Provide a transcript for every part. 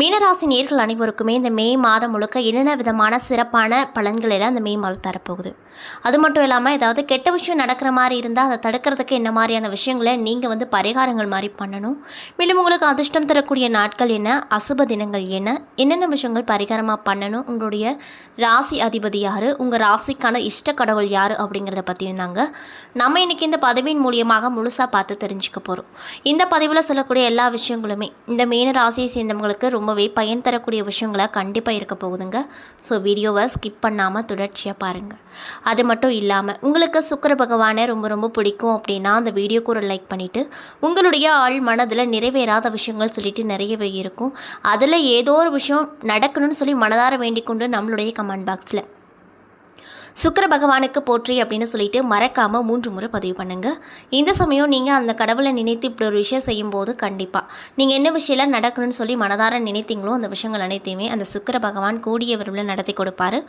மீனராசி நேர்கள் அனைவருக்குமே இந்த மே மாதம் முழுக்க என்னென்ன விதமான சிறப்பான பலன்கள் எல்லாம் இந்த மே மாதம் தரப்போகுது? அது மட்டும் இல்லாமல் ஏதாவது கெட்ட விஷயம் நடக்கிற மாதிரி இருந்தால் அதை தடுக்கிறதுக்கு என்ன மாதிரியான விஷயங்களை நீங்கள் வந்து பரிகாரங்கள் மாதிரி பண்ணணும். மேலும் உங்களுக்கு அதிர்ஷ்டம் தரக்கூடிய நாட்கள் என்ன? அசுப தினங்கள் என்ன? என்னென்ன விஷயங்கள் பரிகாரமாக பண்ணணும்? உங்களுடைய ராசி அதிபதி யார்? உங்கள் ராசிக்கான இஷ்ட கடவுள் யார் அப்படிங்கிறத பற்றியும் தாங்க நம்ம இன்றைக்கி இந்த பதவியின் மூலியமாக முழுசாக பார்த்து தெரிஞ்சுக்க போகிறோம் இந்த பதிவில் சொல்லக்கூடிய எல்லா விஷயங்களுமே இந்த மீன ராசியை சேர்ந்தவங்களுக்கு ரொம்பவே பயன் தரக்கூடிய விஷயங்களா கண்டிப்பாக இருக்க போகுதுங்க. ஸோ வீடியோவை ஸ்கிப் பண்ணாமல் தொடர்ச்சியாக பாருங்கள் அது மட்டும் இல்லாமல் உங்களுக்கு சுக்கர பகவானை ரொம்ப ரொம்ப பிடிக்கும் அப்படின்னா அந்த வீடியோக்கு ஒரு லைக் பண்ணிவிட்டு உங்களுடைய ஆள் மனதில் நிறைவேறாத விஷயங்கள் சொல்லிட்டு நிறையவே இருக்கும். அதில் ஏதோ ஒரு விஷயம் நடக்கணும்னு சொல்லி மனதார வேண்டிக் கொண்டு நம்மளுடைய கமெண்ட் பாக்ஸில் சுக்கர பகவானுக்கு போற்றி அப்படின்னு சொல்லிட்டு மறக்காமல் மூன்று முறை பதிவு பண்ணுங்கள் இந்த சமயம் நீங்கள் அந்த கடவுளை நினைத்து இப்படி ஒரு விஷயம் செய்யும்போது கண்டிப்பாக நீங்கள் என்ன விஷயம்லாம் நடக்கணும்னு சொல்லி மனதார நினைத்தீங்களோ அந்த விஷயங்கள் அனைத்தையுமே அந்த சுக்கிர பகவான் கூடிய விரைவில் நடத்தி கொடுப்பாரு.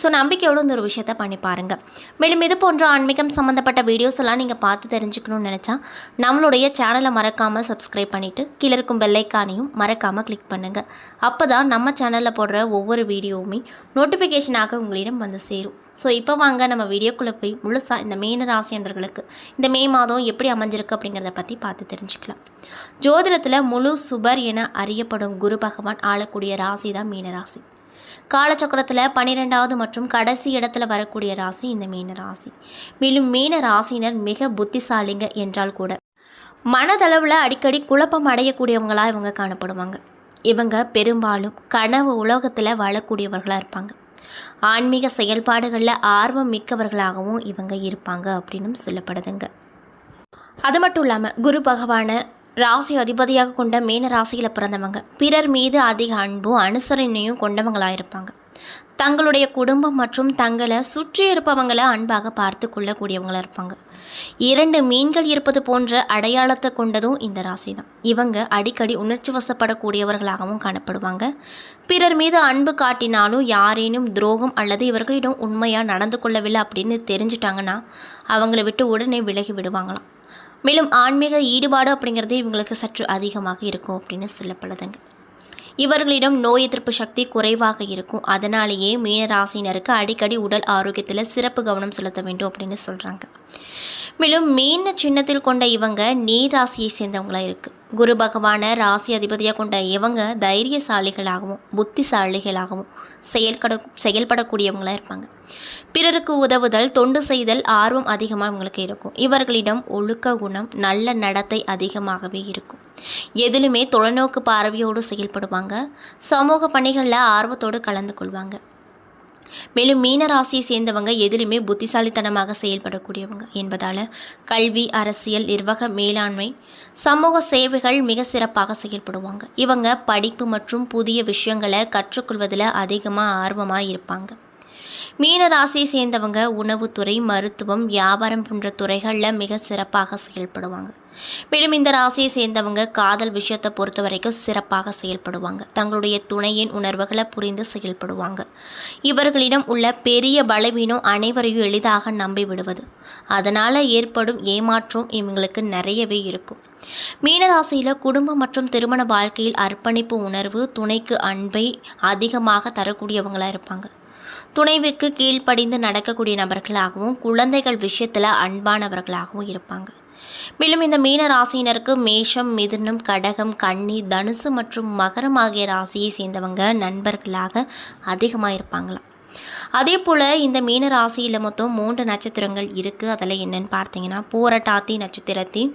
ஸோ நம்பிக்கையோடு இந்த ஒரு விஷயத்தை பண்ணி பாருங்கள் மேலும் இது போன்ற ஆன்மீகம் சம்மந்தப்பட்ட வீடியோஸ் எல்லாம் நீங்கள் பார்த்து தெரிஞ்சுக்கணும்னு நினச்சா நம்மளுடைய சேனலை மறக்காமல் சப்ஸ்கிரைப் பண்ணிவிட்டு கீழே இருக்கும் பெல்லைக்கானையும் மறக்காமல் கிளிக் பண்ணுங்கள் அப்போ தான் நம்ம சேனலில் போடுற ஒவ்வொரு வீடியோவுமே நோட்டிஃபிகேஷனாக உங்களிடம் வந்து சேரும். ஸோ இப்போ வாங்க நம்ம வீடியோக்குள்ளே போய் முழுசாக இந்த மீன ராசி அன்பர்களுக்கு இந்த மே மாதம் எப்படி அமைஞ்சிருக்கு அப்படிங்கிறத பற்றி பார்த்து தெரிஞ்சுக்கலாம். ஜோதிடத்தில் முழு சுபர் என அறியப்படும் குரு பகவான் ஆளக்கூடிய ராசி தான் மீன ராசி. காலச்சக்கரத்தில் பன்னிரெண்டாவது மற்றும் கடைசி இடத்துல வரக்கூடிய ராசி இந்த மீன ராசி. மேலும் மீன ராசினர் மிக புத்திசாலிங்க என்றால் கூட மனதளவில் அடிக்கடி குழப்பம் அடையக்கூடியவங்களாக இவங்க காணப்படுவாங்க. இவங்க பெரும்பாலும் கனவு உலகத்தில் வாழக்கூடியவர்களாக இருப்பாங்க. ஆன்மீக செயல்பாடுகளில் ஆர்வம் மிக்கவர்களாகவும் இவங்க இருப்பாங்க அப்படின்னும் சொல்லப்படுதுங்க. அது மட்டும் இல்லாமல் குரு பகவானை ராசி அதிபதியாக கொண்ட மீன ராசியில் பிறந்தவங்க பிறர் மீது அதிக அன்பும் அனுசரணையும் கொண்டவங்களாக இருப்பாங்க. தங்களுடைய குடும்பம் மற்றும் தங்களை சுற்றி இருப்பவங்களை அன்பாக பார்த்து கொள்ளக்கூடியவங்களாக இருப்பாங்க. இரண்டு மீன்கள் இருப்பது போன்ற அடையாளத்தை கொண்டதும் இந்த ராசி தான் இவங்க அடிக்கடி உணர்ச்சி வசப்படக்கூடியவர்களாகவும் காணப்படுவாங்க. பிறர் மீது அன்பு காட்டினாலும் யாரேனும் துரோகம் அல்லது இவர்களிடம் உண்மையாக நடந்து கொள்ளவில்லை அப்படின்னு தெரிஞ்சிட்டாங்கன்னா அவங்கள விட்டு உடனே விலகி விடுவாங்களாம். மேலும் ஆன்மீக ஈடுபாடு அப்படிங்கிறது இவங்களுக்கு சற்று அதிகமாக இருக்கும் அப்படின்னு சொல்லப்படுதுங்க. இவர்களிடம் நோய் எதிர்ப்பு சக்தி குறைவாக இருக்கும். அதனாலேயே மீனராசினருக்கு அடிக்கடி உடல் ஆரோக்கியத்தில் சிறப்பு கவனம் செலுத்த வேண்டும் அப்படின்னு சொல்கிறாங்க மேலும் மீன சின்னத்தில் கொண்ட இவங்க நீர் ராசியை சேர்ந்தவங்களாக இருக்குது குரு பகவானை ராசி அதிபதியாக கொண்ட இவங்க தைரியசாலிகளாகவும் புத்திசாலிகளாகவும் செயல்கட செயல்படக்கூடியவங்களாக இருப்பாங்க. பிறருக்கு உதவுதல் தொண்டு செய்தல் ஆர்வம் அதிகமாக இவங்களுக்கு இருக்கும். இவர்களிடம் ஒழுக்க குணம் நல்ல நடத்தை அதிகமாகவே இருக்கும். எதிலுமே தொலைநோக்கு பார்வையோடு செயல்படுவாங்க. சமூக பணிகளில் ஆர்வத்தோடு கலந்து கொள்வாங்க. மேலும் மீன ராசியை சேர்ந்தவங்க எதிலுமே புத்திசாலித்தனமாக செயல்படக்கூடியவங்க என்பதால் கல்வி அரசியல் நிர்வாக மேலாண்மை சமூக சேவைகள் மிக சிறப்பாக செயல்படுவாங்க. இவங்க படிப்பு மற்றும் புதிய விஷயங்களை கற்றுக்கொள்வதில் அதிகமாக ஆர்வமாக இருப்பாங்க. மீனராசியை சேர்ந்தவங்க உணவுத்துறை மருத்துவம் வியாபாரம் போன்ற துறைகளில் மிக சிறப்பாக செயல்படுவாங்க. மேலும் இந்த ராசியை சேர்ந்தவங்க காதல் விஷயத்தை பொறுத்த வரைக்கும் சிறப்பாக செயல்படுவாங்க. தங்களுடைய துணையின் உணர்வுகளை புரிந்து செயல்படுவாங்க. இவர்களிடம் உள்ள பெரிய பலவீனம் அனைவரையும் எளிதாக நம்பி விடுவது. அதனால் ஏற்படும் ஏமாற்றம் இவங்களுக்கு நிறையவே இருக்கும். மீனராசியில் குடும்பம் மற்றும் திருமண வாழ்க்கையில் அர்ப்பணிப்பு உணர்வு துணைக்கு அன்பை அதிகமாக தரக்கூடியவங்களாக இருப்பாங்க. துணைவுக்கு கீழ்ப்படிந்து நடக்கக்கூடிய நபர்களாகவும் குழந்தைகள் விஷயத்தில் அன்பானவர்களாகவும் இருப்பாங்க. மேலும் இந்த மீன ராசியினருக்கு மேஷம் மிதுனம் கடகம் கன்னி தனுசு மற்றும் மகரம் ஆகிய ராசியை சேர்ந்தவங்க நண்பர்களாக அதிகமாக இருப்பாங்களாம். அதே போல் இந்த மீன ராசியில் மொத்தம் மூன்று நட்சத்திரங்கள் இருக்குது அதில் என்னென்னு பார்த்தீங்கன்னா பூரட்டாத்தி நட்சத்திரத்தின்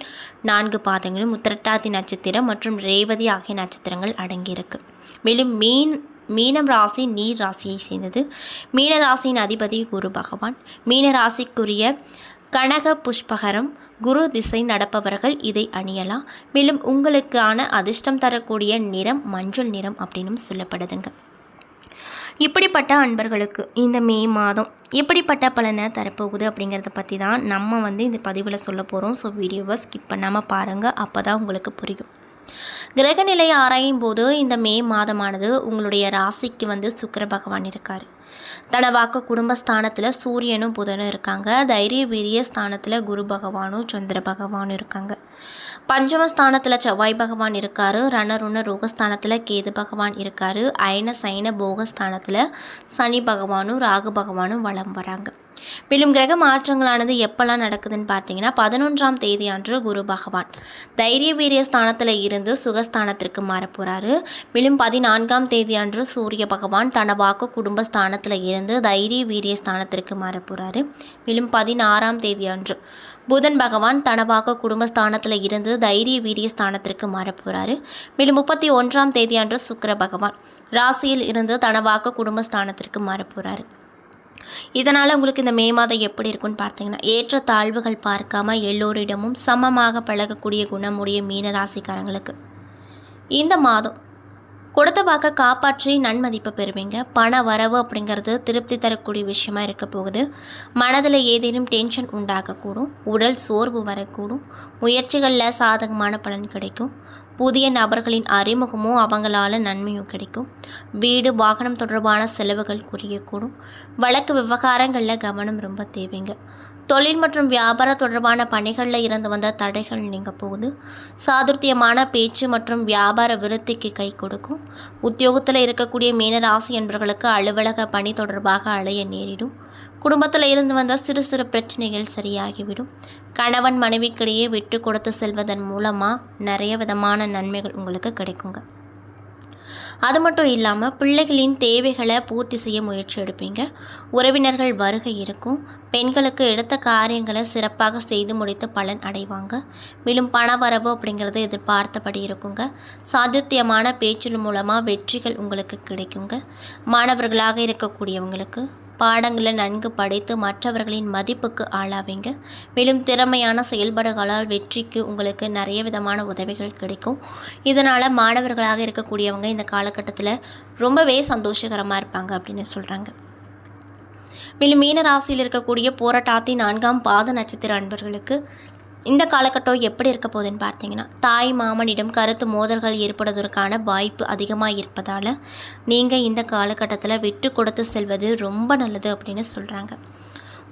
நான்கு பாதங்களும் உத்திரட்டாத்தி நட்சத்திரம் மற்றும் ரேவதி ஆகிய நட்சத்திரங்கள் அடங்கியிருக்கு. மேலும் மீன் மீனம் ராசி நீர் ராசியை சேர்ந்தது. மீன ராசியின் அதிபதி குரு பகவான். மீன ராசிக்குரிய கனக புஷ்பகரம் குரு திசை நடப்பவர்கள் இதை அணியலாம். மேலும் உங்களுக்கான அதிர்ஷ்டம் தரக்கூடிய நிறம் மஞ்சள் நிறம் அப்படின்னும் சொல்லப்படுதுங்க. இப்படிப்பட்ட அன்பர்களுக்கு இந்த மே மாதம் எப்படிப்பட்ட பலனை தரப்போகுது அப்படிங்கிறத பற்றி தான் நம்ம வந்து இந்த பதிவில் சொல்ல போகிறோம் ஸோ வீடியோவை ஸ்கிப் பண்ணாமல் பாருங்கள் அப்போ தான் உங்களுக்கு புரியும். கிரகநிலையை ஆராயும் போது இந்த மே மாதமானது உங்களுடைய ராசிக்கு வந்து சுக்கிர பகவான் இருக்கார். தனவாக்கு குடும்பஸ்தானத்தில் சூரியனும் புதனும் இருக்காங்க. தைரிய வீரிய ஸ்தானத்தில் குரு பகவானும் சந்திர பகவானும் இருக்காங்க. பஞ்சமஸ்தானத்தில் செவ்வாய் பகவான் இருக்காரு. ரணருண ரோகஸ்தானத்தில் கேது பகவான் இருக்காரு. அயன சைன போகஸ்தானத்தில் சனி பகவானும் ராகு பகவானும் வளம் வராங்க. மேலும் கிரக மாற்றங்களானது எப்பெல்லாம் நடக்குதுன்னு பார்த்தீங்கன்னா பதினொன்றாம் தேதி அன்று குரு பகவான் தைரிய வீரிய ஸ்தானத்தில் இருந்து சுகஸ்தானத்திற்கு மாறப் போகிறாரு மேலும் பதினான்காம் தேதி அன்று சூரிய பகவான் தனவாக்கு குடும்பஸ்தானத்தில் இருந்து தைரிய வீரிய ஸ்தானத்திற்கு மாறப்போகிறாரு மேலும் பதினாறாம் தேதி அன்று புதன் பகவான் தனவாக குடும்பஸ்தானத்தில் இருந்து தைரிய வீரிய ஸ்தானத்திற்கு மாறப்போகிறாரு மேலும் முப்பத்தி ஒன்றாம் தேதி அன்று சுக்கர பகவான் ராசியில் இருந்து தனவாக குடும்பஸ்தானத்திற்கு மாறப் போகிறாரு இதனால் உங்களுக்கு இந்த மே மாதம் எப்படி இருக்குன்னு பார்த்தீங்கன்னா ஏற்ற தாழ்வுகள் பார்க்காம எல்லோரிடமும் சமமாக பழகக்கூடிய குணமுடைய மீன ராசிக்காரங்களுக்கு. இந்த மாதம் கொடுத்த வாக்க காப்பாற்றி நன்மதிப்பை பெறுவீங்க. பண வரவு அப்படிங்கிறது திருப்தி தரக்கூடிய விஷயமா இருக்க போகுது. மனதில் ஏதேனும் டென்ஷன் உண்டாகக்கூடும். உடல் சோர்வு வரக்கூடும். முயற்சிகளில் சாதகமான பலன் கிடைக்கும். புதிய நபர்களின் அறிமுகமும் அவங்களால நன்மையும் கிடைக்கும். வீடு வாகனம் தொடர்பான செலவுகள் குறையக்கூடும். வழக்கு விவகாரங்களில் கவனம் ரொம்ப தேவைங்க. தொழில் மற்றும் வியாபார தொடர்பான பணிகளில் இருந்து வந்த தடைகள் நீங்க போகுது. சாதுர்த்தியமான பேச்சு மற்றும் வியாபார விருத்திக்கு கை கொடுக்கும். உத்தியோகத்தில் இருக்கக்கூடிய மீனராசி என்பவர்களுக்கு அலுவலக பணி தொடர்பாக அலைய நேரிடும். குடும்பத்தில் இருந்து வந்த சிறு சிறு பிரச்சனைகள் சரியாகிவிடும். கணவன் மனைவிக்கிடையே விட்டு கொடுத்து செல்வதன் மூலமாக நிறைய விதமான நன்மைகள் உங்களுக்கு கிடைக்குங்க. அது மட்டும் இல்லாமல் பிள்ளைகளின் தேவைகளை பூர்த்தி செய்ய முயற்சி எடுப்பீங்க. உறவினர்கள் வருகை இருக்கும். பெண்களுக்கு எடுத்த காரியங்களை சிறப்பாக செய்து முடித்து பலன் அடைவாங்க. மேலும் பண வரவு அப்படிங்கிறது எதிர்பார்த்தபடி இருக்குங்க. சாதுத்தியமான பேச்சின் மூலமாக வெற்றிகள் உங்களுக்கு கிடைக்குங்க. மாணவர்களாக இருக்கக்கூடியவங்களுக்கு பாடங்களை நன்கு படித்து மற்றவர்களின் மதிப்புக்கு ஆளாவீங்க. மேலும் திறமையான செயல்பாடுகளால் வெற்றிக்கு உங்களுக்கு நிறைய விதமான உதவிகள் கிடைக்கும். இதனால் மாணவர்களாக இருக்கக்கூடியவங்க இந்த காலகட்டத்தில் ரொம்பவே சந்தோஷகரமாக இருப்பாங்க அப்படின்னு சொல்கிறாங்க மேலும் மீனராசியில் இருக்கக்கூடிய போராட்டாத்தி நான்காம் பாத நட்சத்திர அன்பர்களுக்கு இந்த காலகட்டம் எப்படி இருக்க போகுதுன்னு பார்த்தீங்கன்னா தாய் மாமனிடம் கருத்து மோதல்கள் ஏற்படுவதற்கான வாய்ப்பு அதிகமாக இருப்பதால் நீங்கள் இந்த காலகட்டத்தில் விட்டு கொடுத்து செல்வது ரொம்ப நல்லது அப்படின்னு சொல்கிறாங்க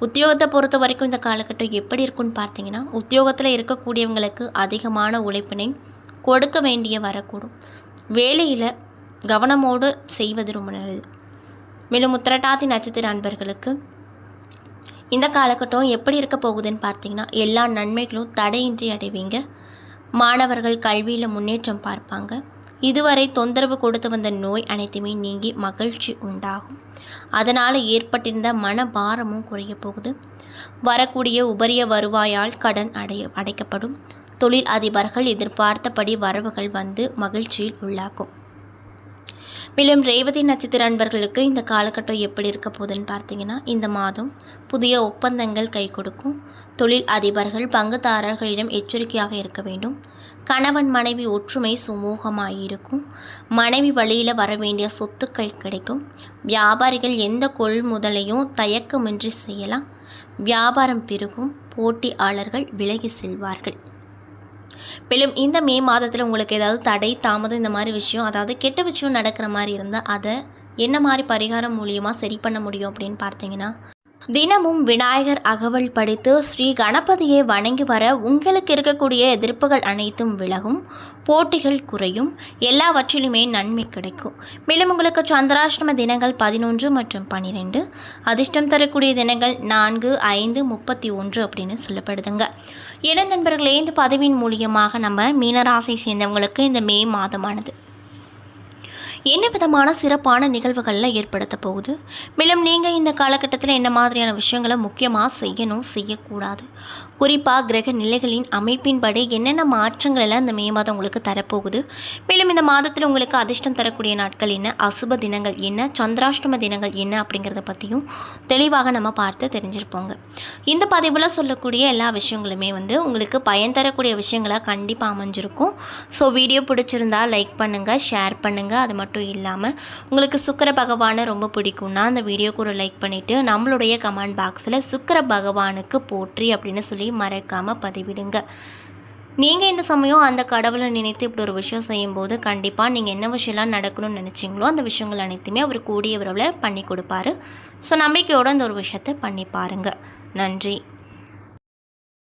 உத்தியோகத்தை பொறுத்த வரைக்கும் இந்த காலகட்டம் எப்படி இருக்குன்னு பார்த்தீங்கன்னா உத்தியோகத்தில் இருக்கக்கூடியவங்களுக்கு அதிகமான உழைப்பினை கொடுக்க வேண்டிய வரக்கூடும். வேலையில் கவனமோடு செய்வது ரொம்ப நல்லது. மேலும் உத்திரட்டாதி நட்சத்திர அன்பர்களுக்கு இந்த காலகட்டம் எப்படி இருக்க போகுதுன்னு பார்த்தீங்கன்னா எல்லா நன்மைகளும் தடையின்றி அடைவீங்க. மாணவர்கள் கல்வியில் முன்னேற்றம் பார்ப்பாங்க. இதுவரை தொந்தரவு கொடுத்து வந்த நோய் அனைத்துமே நீங்கி மகிழ்ச்சி உண்டாகும். அதனால் ஏற்பட்டிருந்த மன பாரமும் குறைய போகுது. வரக்கூடிய உபரிய வருவாயால் கடன் அடைய அடைக்கப்படும். தொழில் அதிபர்கள் எதிர்பார்த்தபடி வரவுகள் வந்து மகிழ்ச்சியில் உள்ளாக்கும் மேலும் ரேவதி நட்சத்திர அன்பர்களுக்கு இந்த காலகட்டம் எப்படி இருக்க போகுதுன்னு பார்த்தீங்கன்னா இந்த மாதம் புதிய ஒப்பந்தங்கள் கை கொடுக்கும். தொழில் அதிபர்கள் பங்குதாரர்களிடம் எச்சரிக்கையாக இருக்க வேண்டும். கணவன் மனைவி ஒற்றுமை சுமூகமாக இருக்கும். மனைவி வழியில் வர வேண்டிய சொத்துக்கள் கிடைக்கும். வியாபாரிகள் எந்த கொள்முதலையும் தயக்கமின்றி செய்யலாம். வியாபாரம் பெருகும். போட்டியாளர்கள் விலகி செல்வார்கள். மேலும் இந்த மே மாதத்தில் உங்களுக்கு ஏதாவது தடை தாமதம் இந்த மாதிரி விஷயம் அதாவது கெட்ட விஷயம் நடக்கிற மாதிரி இருந்தால் அதை என்ன மாதிரி பரிகாரம் மூலியமாக சரி பண்ண முடியும் அப்படின்னு பார்த்தீங்கன்னா தினமும் விநாயகர் அகவல் படித்து ஸ்ரீ கணபதியை வணங்கி வர உங்களுக்கு இருக்கக்கூடிய எதிர்ப்புகள் அனைத்தும் விலகும் போட்டிகள் குறையும் எல்லாவற்றிலுமே நன்மை கிடைக்கும். மேலும் உங்களுக்கு சந்திராஷ்டம தினங்கள் பதினொன்று மற்றும் பன்னிரெண்டு அதிர்ஷ்டம் தரக்கூடிய தினங்கள் நான்கு ஐந்து முப்பத்தி ஒன்று அப்படின்னு சொல்லப்படுதுங்க. என நண்பர்களே இந்த பதவியின் மூலியமாக நம்ம மீனராசியை சேர்ந்தவங்களுக்கு இந்த மே மாதமானது என்ன விதமான சிறப்பான நிகழ்வுகளில் ஏற்படுத்த போகுது? மேலும் நீங்கள் இந்த காலகட்டத்தில் என்ன மாதிரியான விஷயங்களை முக்கியமாக செய்யணும் செய்யக்கூடாது? குறிப்பாக கிரக நிலைகளின் அமைப்பின்படி என்னென்ன மாற்றங்கள் எல்லாம் இந்த மே மாதம் உங்களுக்கு தரப்போகுது? மேலும் இந்த மாதத்தில் உங்களுக்கு அதிர்ஷ்டம் தரக்கூடிய நாட்கள் என்ன? அசுப தினங்கள் என்ன? சந்திராஷ்டம தினங்கள் என்ன? அப்படிங்கிறத பற்றியும் தெளிவாக நம்ம பார்த்து தெரிஞ்சிருப்போங்க. இந்த பதிவில் சொல்லக்கூடிய எல்லா விஷயங்களுமே வந்து உங்களுக்கு பயன் தரக்கூடிய விஷயங்களாக கண்டிப்பாக அமைஞ்சிருக்கும். ஸோ வீடியோ பிடிச்சிருந்தா லைக் பண்ணுங்கள் ஷேர் பண்ணுங்கள் அது மட்டும் இல்லாமல் உங்களுக்கு சுக்கர பகவானை ரொம்ப பிடிக்கும்னா அந்த வீடியோக்கு ஒரு லைக் பண்ணிவிட்டு நம்மளுடைய கமெண்ட் பாக்ஸில் சுக்கர பகவானுக்கு போற்றி அப்படின்னு சொல்லி மறக்காமல் பதிவிடுங்க. நீங்கள் இந்த சமயம் அந்த கடவுளை நினைத்து இப்படி ஒரு விஷயம் செய்யும்போது கண்டிப்பாக நீங்கள் என்ன விஷயம்லாம் நடக்கணும்னு நினச்சிங்களோ அந்த விஷயங்கள் அனைத்துமே அவர் கூடிய விரைவில் பண்ணி கொடுப்பாரு. ஸோ நம்பிக்கையோடு அந்த ஒரு விஷயத்தை பண்ணி பாருங்கள் நன்றி.